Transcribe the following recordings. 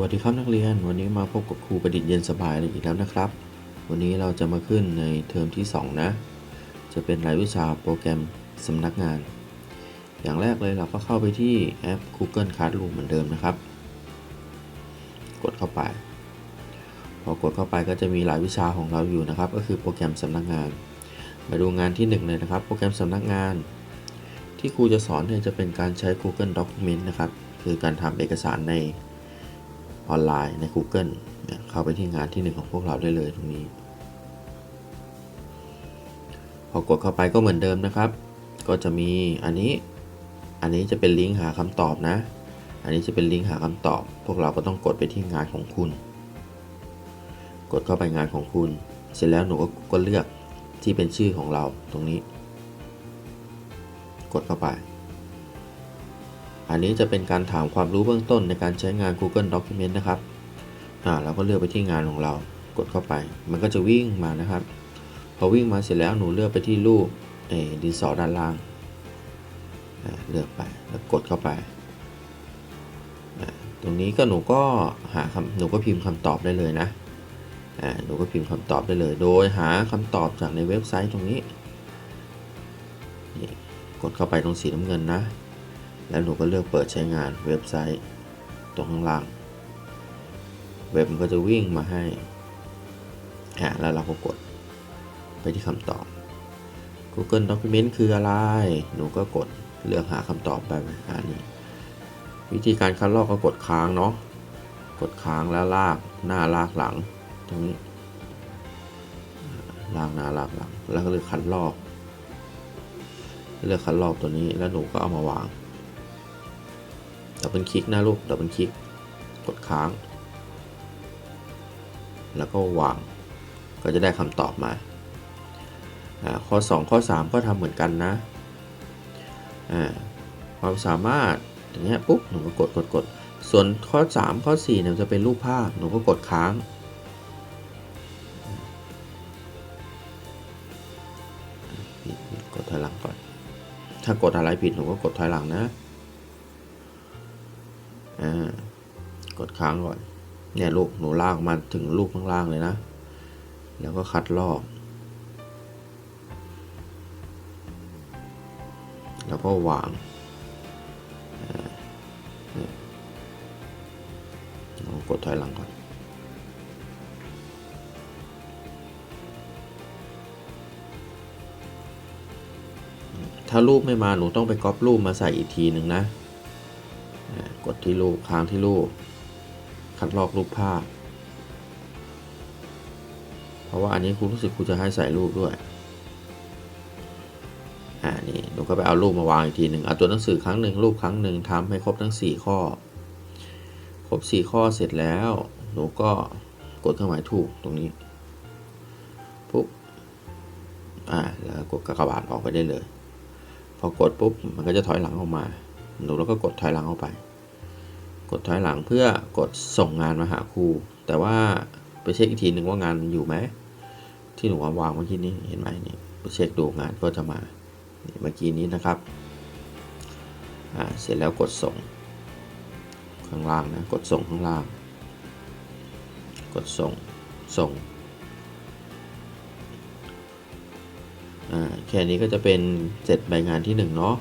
สวัสดีครับนักเรียน วันนี้มาพบกับครูประดิษฐ์เย็นสบายอีกแล้วนะครับ วันนี้เราจะมาขึ้นในเทอมที่ 2 นะ จะเป็นรายวิชาโปรแกรมสำนักงาน อย่างแรกเลยเราก็เข้าไปที่แอป Google Classroom เหมือนเดิมนะครับ กดเข้าไป พอกดเข้าไปก็จะมีรายวิชาของเราอยู่นะครับ ก็คือโปรแกรมสำนักงาน มาดูงานที่ 1 เลยนะครับ โปรแกรมสำนักงาน ที่ครูจะสอนเนี่ยจะเป็นการใช้ Google Document นะครับ คือการทำเอกสารใน ออนไลน์ใน Google เนี่ยเข้าไปที่งานที่หนึ่งของพวกเราได้เลยตรงนี้ พอกดเข้าไปก็เหมือนเดิมนะครับ ก็จะมีอันนี้ อันนี้จะเป็นลิงก์หาคำตอบนะ อันนี้จะเป็นลิงก์หาคำตอบ พวกเราก็ต้องกดไปที่งานของคุณ กดเข้าไปงานของคุณ เสร็จแล้วหนูก็ก็เลือกที่เป็นชื่อของเราตรงนี้ กดเข้าไป อันนี้จะเป็นการถามความรู้เบื้องต้นในการใช้งาน Google Document นะครับอ่าเราก็เลือกไปที่งานของเรา กดเข้าไป มันก็จะวิ่งมานะครับ พอวิ่งมาเสร็จแล้วหนูเลือกไปที่รูปเอดินสอด้านล่าง เลือกไปแล้วกดเข้าไป ตรงนี้ก็หนูก็หาคำหนูก็พิมพ์คำตอบได้เลยนะหนูก็พิมพ์คำตอบได้เลย โดยหาคำตอบจากในเว็บไซต์ตรงนี้นกดเข้าไปตรงสีน้ำเงินนะ แล้วหนูก็เลือกเปิดใช้งานเว็บไซต์ตรงข้างล่าง เว็บมันก็จะวิ่งมาให้อะแล้วเราก็กดไปที่คำตอบ Google Document คืออะไร หนูก็กดเลือกหาคำตอบไปอันนี้ วิธีการคัดลอกก็กดค้างเนาะ กดค้างแล้วลากหน้าลากหลัง ตรงนี้ ลากหน้าลากหลัง แล้วก็เลือกคัดลอก เลือกคัดลอกตัวนี้ แล้วหนูก็เอามาวาง ดับเบิลคลิกนะลูกดับเบิลคลิกกดค้าง แล้วก็วางก็จะได้คำตอบมาอ่าข้อ 2 ข้อ 3 ก็ทำเหมือนกันนะอ่าความสามารถอย่างเงี้ยปุ๊บหนูก็กดกดกดส่วนข้อ 3 ข้อ4เนี่ยจะเป็นรูปภาพหนูก็กดค้างกดถอยหลังก่อน ถ้ากดอะไรผิดหนูก็กดถอยหลังนะ กดค้างก่อน เนี่ยลูกหนูลากมาถึงลูกข้างล่างเลยนะ แล้วก็คัดลอก แล้วก็วางอ่าเนี่ยลองกดถอยหลังก่อน ถ้ารูปไม่มาหนูต้องไปก๊อปรูปมาใส่อีกทีหนึ่งนะ กดที่รูปค้างที่รูป คัดลอกรูปภาพ เพราะว่าอันนี้ครูรู้สึกครูจะให้ใส่รูปด้วย อ่า นี่หนูก็ไปเอารูปมาวางอีกทีหนึ่งเอาตัวหนังสือครั้งหนึ่งรูปครั้งหนึ่งทำให้ครบทั้ง 4 ข้อ ครบ 4 ข้อเสร็จแล้ว หนูก็กดเครื่องหมายถูกตรงนี้ปุ๊บ อ่า แล้วกดกากบาทออกไปได้เลย พอกดปุ๊บ มันก็จะถอยหลังออกมา หนูแล้วก็กดถอยหลังออกไป กดถอยหลังเพื่อกดส่งงานมาหาครู แต่ว่าไปเช็คอีกทีหนึ่งว่างานอยู่ไหม ที่หนูวางเมื่อกี้นี้เห็นไหมนี่ไปเช็คดูงานก็จะมาเมื่อกี้นี้นะครับเสร็จแล้วกดส่ง ข้างล่างนะกดส่งข้างล่าง กดส่งส่งแค่นี้ก็จะเป็นเสร็จใบงานที่หนึ่งเนาะ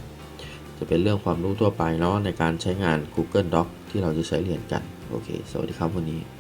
จะเป็นเรื่องความรู้ทั่วไปเนาะในการใช้งาน Google Doc ที่เราจะใช้เรียนกัน โอเค สวัสดีครับวันนี้